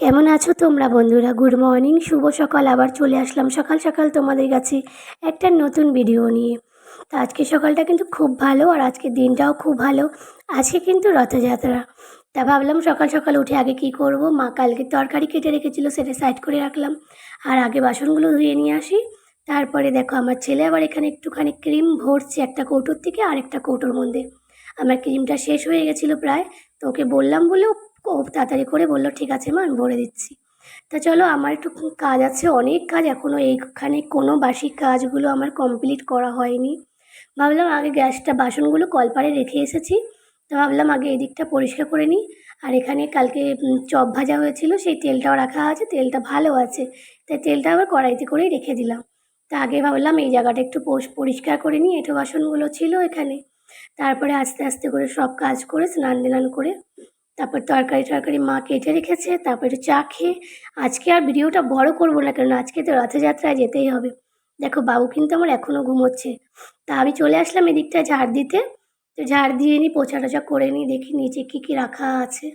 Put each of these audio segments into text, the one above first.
কেমন আছো তোমরা বন্ধুরা? গুড মর্নিং শুভ সকাল। আবার চলে আসলাম সকাল সকাল তোমাদের কাছে একটা নতুন ভিডিও নিয়ে। তো আজকে সকালটা কিন্তু খুব ভালো আর আজকে দিনটাও খুব ভালো। আজকে কিন্তু রথযাত্রা। তা ভাবলাম সকাল সকাল উঠে আগে কি করব? মা কালকে তরকারি কেটে রেখেছিল, সেটা সাইড করে রাখলাম। আর আগে বাসনগুলো ধুয়ে নিয়ে আসি। তারপরে দেখো আমার ছেলে আবার এখানে একটুখানি ক্রিম ভরছে একটা কৌটোর থেকে আর একটা কৌটোর মধ্যে। আমার ক্রিমটা শেষ হয়ে গেছিল প্রায়। তো ওকে বললাম বলেও ও তাড়াতাড়ি করে বলল, ঠিক আছে মা, আমি ভরে দিচ্ছি। তা চলো, আমার একটু কাজ আছে, অনেক কাজ এখনও এইখানে কোনো বাসি কাজগুলো আমার কমপ্লিট করা হয়নি। ভাবলাম আগে গ্যাসটা, বাসনগুলো কলপারে রেখে এসেছি। তো ভাবলাম আগে এদিকটা পরিষ্কার করে নিই। আর এখানে কালকে চপ ভাজা হয়েছিল, সেই তেলটাও রাখা আছে, তেলটা ভালো আছে। তাই তেলটা আবার কড়াইতে করেই রেখে দিলাম। তা আগে ভাবলাম এই জায়গাটা একটু পরিষ্কার করে নিই এঁটো বাসনগুলো ছিল এখানে। তারপরে আস্তে আস্তে করে সব কাজ করে স্নান দান করে তারপর তরকারি টরকারি মা কেটে রেখেছে, তারপর একটু চা খেয়ে, আজকে আর ভিডিওটা বড় করব না কারণ আজকে তো রথযাত্রায় যেতেই হবে। দেখো বাবু কিন্তু আমার এখনও ঘুমোচ্ছে। তা আমি চলে আসলাম এদিকটা ঝাড় দিতে। তো ঝাড় দিয়ে নিই পোছা টোছা করে নিই, দেখি নিচে কী কী রাখা আছে।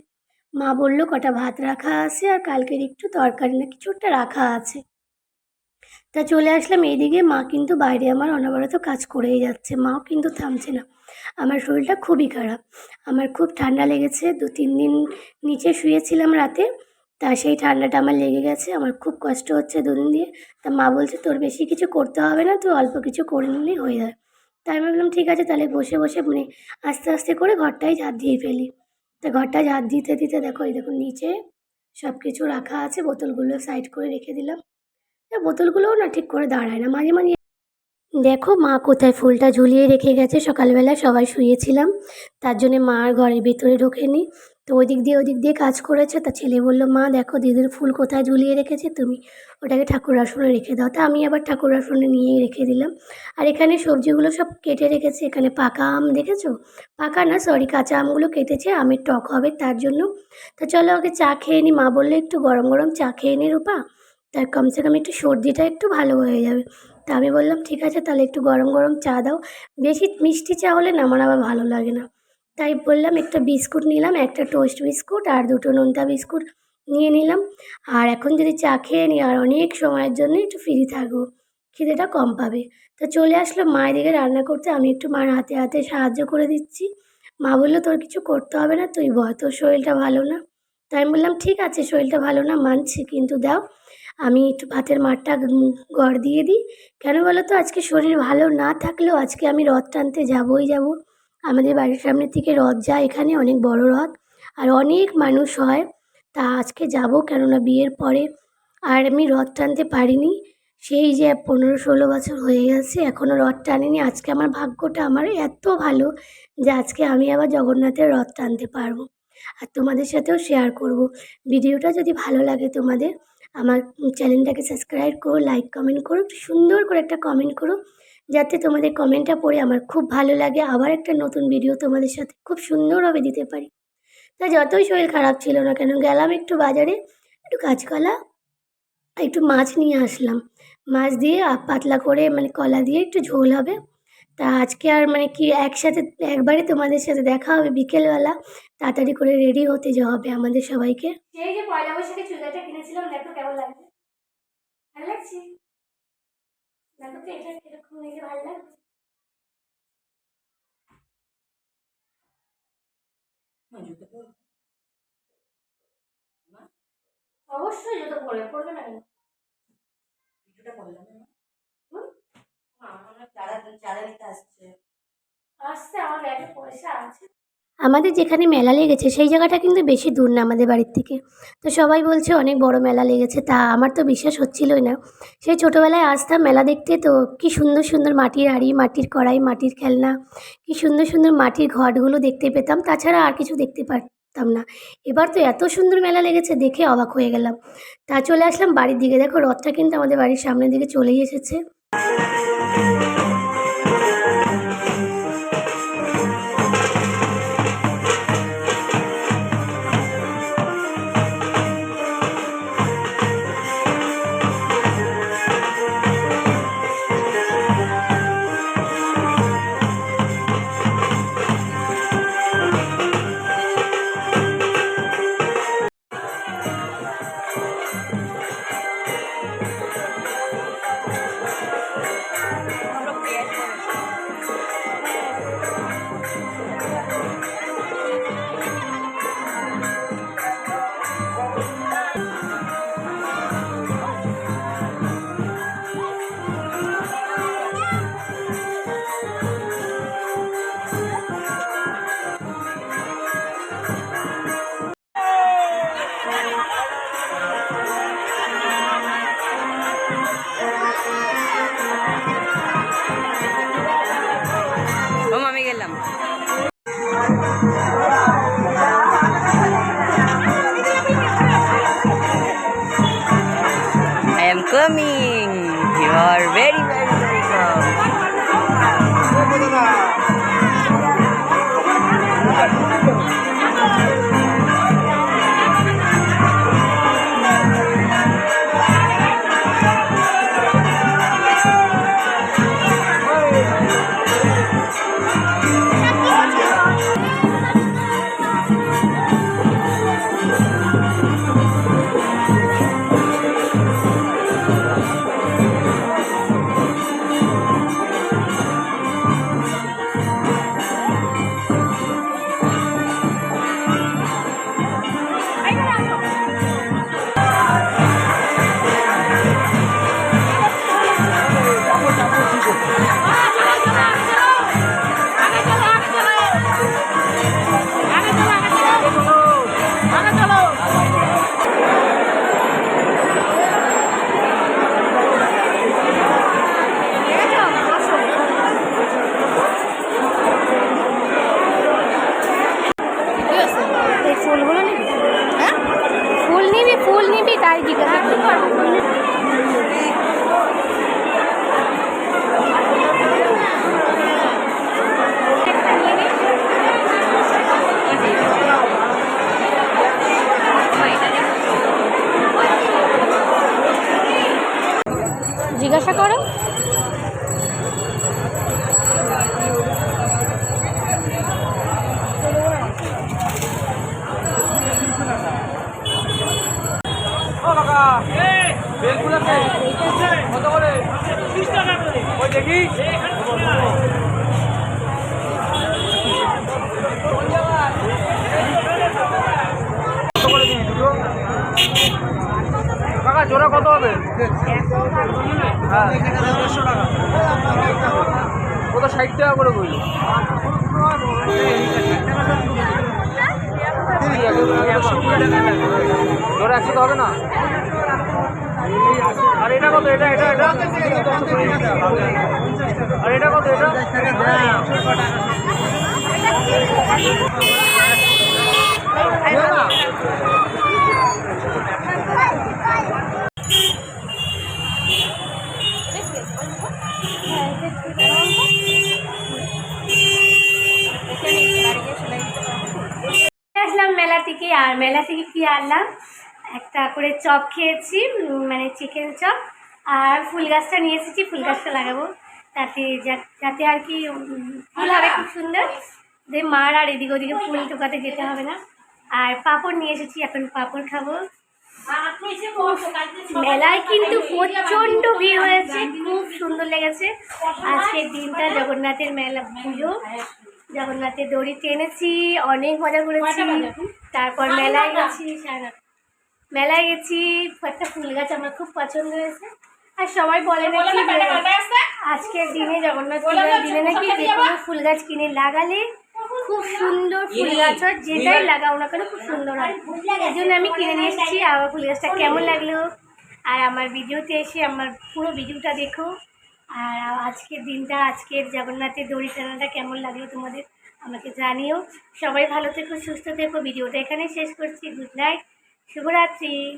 মা বলল কটা ভাত রাখা আছে আর কালকের একটু তরকারি না, কিছু একটা রাখা আছে। তা চলে আসলাম এইদিকে মা কিন্তু বাইরে, আমার অনবরত কাজ করেই যাচ্ছে, মাও কিন্তু থামছে না। আমার শরীরটা খুবই খারাপ। আমার খুব ঠান্ডা লেগেছে। দু তিন দিন নিচে শুয়েছিলাম রাতে। তা সেই ঠান্ডাটা আমার লেগে গেছে। আমার খুব কষ্ট হচ্ছে দুদিন দিয়ে। তা মা বলছে, তোর বেশি কিছু করতে হবে না তুই অল্প কিছু করে নিলেই হয়ে যাবে তাই আমি ভাবলাম, ঠিক আছে, তাহলে বসে বসে মানে আস্তে আস্তে করে ঘরটাই ঝাঁট দিয়ে ফেলি। তা ঘরটা ঝাঁট দিতে দিতে দেখো, এই দেখো নিচে সব কিছু রাখা আছে। বোতলগুলো সাইড করে রেখে দিলাম। তা বোতলগুলোও না ঠিক করে দাঁড়ায় না। মাঝে মাঝে দেখো মা কোথায় ফুলটা ঝুলিয়ে রেখে গেছে। সকালবেলা সবাই শুয়েছিলাম, তার জন্যে মা আর ঘরের ভিতরে ঢোকেনি। তো ওই দিক দিয়ে ওই দিক দিয়ে কাজ করেছে, তা ছেলে বলল, মা, দেখো দিদির ফুল কোথায় ঝুলিয়ে রেখেছে, তুমি ওটাকে ঠাকুর আসনে রেখে দাও। তা আমি আবার ঠাকুর আসনে নিয়েই রেখে দিলাম। আর এখানে সবজিগুলো সব কেটে রেখেছে, এখানে পাকা আম দেখেছ? পাকা না সরি কাঁচা আমগুলো কেটেছে, আমের টক হবে তার জন্য। তা চলো ওকে চা খেয়ে নি, মা বলল, একটু গরম গরম চা খেয়ে নি রূপা। তার কমসে কম একটু সর্দিটা একটু ভালো হয়ে যাবে। তা আমি বললাম, ঠিক আছে, তাহলে একটু গরম গরম চা দাও। বেশি মিষ্টি চা হলে না আমার আবার ভালো লাগে না। তাই বললাম, একটা বিস্কুট নিলাম, একটা টোস্ট বিস্কুট আর দুটো নোনতা বিস্কুট নিয়ে নিলাম। আর এখন যদি চা খেয়ে নিই, আর অনেক সময়ের জন্য একটু ফ্রি থাকব, খিদেটা কম পাবে। তা চলে আসলো মায়ের দিকে রান্না করতে। আমি একটু মার হাতে হাতে সাহায্য করে দিচ্ছি। মা বলল, তোর কিছু করতে হবে না, তুই বল, তোর শরীরটা ভালো না? তাই আমি বললাম, ঠিক আছে, শরীরটা ভালো না, মানছি, কিন্তু দাও। আমি একটু ভাতের মাঠটা গড় দিয়ে দিই। কেন বলো তো? আজকে শরীর ভালো না থাকলেও আজকে আমি রথ টানতে যাবই যাব। আমাদের বাড়ির সামনের থেকে রথ যায় এখানে, অনেক বড় রথ। আর অনেক মানুষ হয়, তা আজকে যাব কেননা বিয়ের পরে। আর আমি রথ টানতে পারিনি। সেই যে পনেরো ষোলো বছর হয়ে গেছে এখনও রথ টানিনি। আজকে আমার ভাগ্যটা আমার এত ভালো যে আজকে আমি আবার জগন্নাথের রথ টানতে পারব। আর তোমাদের সাথেও শেয়ার করব। ভিডিওটা যদি ভালো লাগে তোমাদের আমার চ্যানেলটাকে সাবস্ক্রাইব করো লাইক কমেন্ট করো সুন্দর করে একটা কমেন্ট করো, যাতে তোমাদের কমেন্টটা পড়ে আমার খুব ভালো লাগে। আবার একটা নতুন ভিডিও তোমাদের সাথে খুব সুন্দরভাবে দিতে পারি। তা যতই শরীর খারাপ ছিল না কেন, গেলাম একটু বাজারে, একটু কাঁচকলা একটু মাছ নিয়ে আসলাম। মাছ দিয়ে পাতলা করে মানে কলা দিয়ে একটু ঝোল হবে। তা আজকে আর মানে কি একসাথে একবারে তোমাদের সাথে দেখা হবে বিকেলবেলা। তাড়াতাড়ি করে রেডি হতে যাওয়া হবে আমাদের সবাইকে। সেই যে পয়লা বৈশাখে চুড়িদারটা কিনেছিলাম দেখো কেমন লাগছে। ভালো লাগছে? দেখো তো এটা কীরকম দেখে ভালো লাগছে। অবশ্যই জুতো পরবে পরবে না কিছুটা হুম? আমার চাঁদা চাঁদা নিতে আসছে। আসছে আমার ব্যাগে পয়সা আছে। আমাদের যেখানে মেলা লেগেছে সেই জায়গাটা কিন্তু বেশি দূর না আমাদের বাড়ির থেকে। তো সবাই বলছে অনেক বড় মেলা লেগেছে। তা আমার তো বিশ্বাস হচ্ছিলই না। সেই ছোটোবেলায় আসতাম মেলা দেখতে তো কি সুন্দর সুন্দর মাটির হাঁড়ি মাটির কড়াই মাটির খেলনা কি সুন্দর সুন্দর মাটির ঘটগুলো দেখতে পেতাম। তাছাড়া আর কিছু দেখতে পারতাম না। এবার তো এত সুন্দর মেলা লেগেছে দেখে অবাক হয়ে গেলাম। তা চলে আসলাম বাড়ির দিকে। দেখো রথটা কিন্তু আমাদের বাড়ির সামনের দিকে চলেই এসেছে। programa. জোড়া কত হবে? হ্যাঁ। কত ষাট টাকা করে বলল। জোড়া একশো তো হবে না? আর এটা কত? এটা এটা এটা? আর এটা কত? এটা? আসলাম মেলা থেকে, আর মেলা থেকে কি আনলাম? একটা করে চপ খেয়েছি মানে চিকেন চপ, আর ফুল গাছটা নিয়ে এসেছি, ফুল গাছটা লাগাবো। তাতে যাতে আর কি ফুল হবে খুব সুন্দর। যে মার আর এদিকে ওদিকে ফুল টোকাতে যেতে হবে না। আর পাঁপড় নিয়ে এসেছি, এখন পাঁপড় খাব। মেলায় কিন্তু প্রচণ্ড ভিড় হয়েছে খুব সুন্দর লেগেছে। আজকের দিনটা জগন্নাথের মেলা পুজো। জগন্নাথের দড়ি টেনেছি অনেক মজা করেছি। তারপর মেলায় গেছি মেলায় গেছি একটা ফুল গাছ আমার খুব পছন্দ হয়েছে। আর সবাই বলে নাকি আজকের দিনে জগন্নাথ দিনে নাকি যে কোনো ফুল গাছ কিনে লাগালে খুব সুন্দর ফুল গাছ হয় যেটাই লাগাও না কেন খুব সুন্দর হয়। এই জন্য আমি কিনে নিয়ে এসেছি আমার ফুল গাছটা। কেমন লাগল? আর আমার ভিডিওতে এসে আমার পুরো ভিডিওটা দেখো। আর আজকের দিনটা আজকের জগন্নাথের দড়ি টানাটা কেমন লাগল তোমাদের আমাকে জানিও। সবাই ভালো থেকো সুস্থ থেকো। ভিডিওটা এখানে শেষ করছি। Good night. শুভরাত্রি।